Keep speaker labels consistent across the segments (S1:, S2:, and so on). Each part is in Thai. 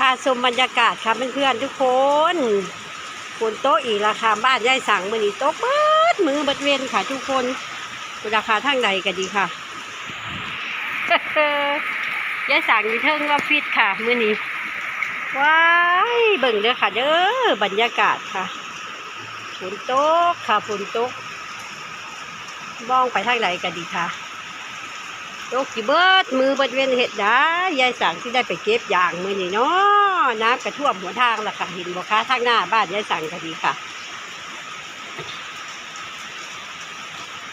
S1: พาชมบรรยากาศค่ะเพื่อนๆทุกคนฝนโต๊ะอีกราคาบ้านยายสั่งมือนี้โต๊ะเบิดมือเบิดเวนค่ะทุกคนราคาทางใดก็ดีค่ะยายสั่งอยู่เทิงว่าฟิตค่ะมือนี้ว้ายเบิ่งเด้อค่ะเด้อบรรยากาศค่ะฝนโตกค่ะฝนโตกมองไปทางไหนก็ดีค่ะ ตกกี่เบิดมือเบิเวนเห็ดได้ยายสั่งที่ได้ไปเก็บยางมือนี้เนาะน้ำกระท่วมหัวทางละค่ะเห็นบ่คะทางหน้าบ้านยายสั่งก็ดีค่ะ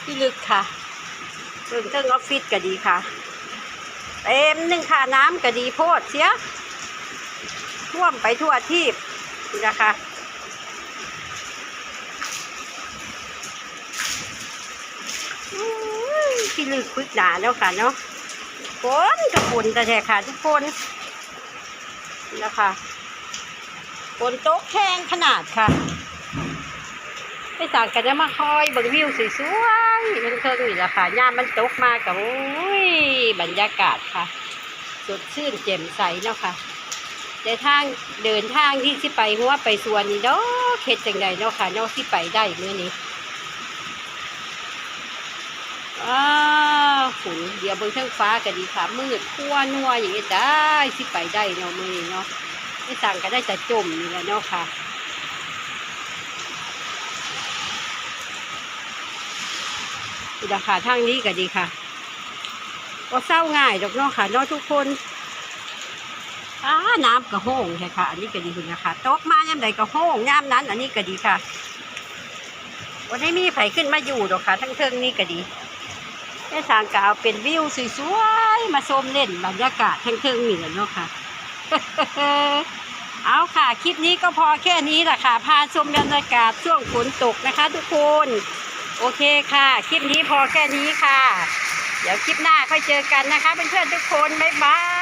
S1: ที่ลึกค่ะเบิ่งเทิงออฟฟิศก็ดีค่ะเต็มหนึ่งค่ะน้ำก็ดีโพดเสียท่วมไปทั่วที่นะคะอื้ อที่ลึกพึกหนาแล้วค่ะเนาะฝนกับฝนแต่แท้ค่ะทุกคนนะคะฝนตกแห้งขนาดค่ะไปสั่งกันได้มาคอยบิ่งวิวสวยๆเพิ่งเพิ่งนี่แหละค่ะย่ามมันตกมากับโอ้ยบรรยากาศค่ะ สดชื่นแจ่มใสเนาะค่ะแต่ทางเดินทางที่สิไปหัวไปสวนนี่เนาะเข็ดจังใดเนาะค่ะเนาะที่ไปได้เมื่อนี้ อ้าฝนเดี๋ยวเบิ่งเทิงฟ้าก็ดีค่ะมืดขั้วนัวอย่างนี้ได้สิไปได้เนาะมื่อเนาะไม่สั่งก็ได้แต่จมนี่แหละเนาะค่ะอุดาขาทางนี้ก็ดีค่ะก็เศร้าง่ายดอกเนาะค่ะเนาะทุกคนอ้าน้ำกระห้องใช่ค่ะ อันนี้ก็ดีคุณนะคะตกมาย่ำใดกระห้องย่ำนั้น อันนี้ก็ดีค่ะวันนี้มีไผขึ้นมาอยู่ดอกค่ะ ทั้งเทิงนี่ก็ดี แม่ทางก็เอาเป็นวิวสวยๆมาชมเล่นบรรยากาศทั้งเทิงนี่แหละเนาะค่ะ เอาค่ะ คลิปนี้ก็พอแค่นี้แหละค่ะ พาชมบรรยากาศช่วงฝนตกนะคะ ทุกคน โอเคค่ะ คลิปนี้พอแค่นี้ค่ะ เดี๋ยวคลิปหน้าค่อยเจอกันนะคะเพื่อนๆทุกคน บ๊ายบาย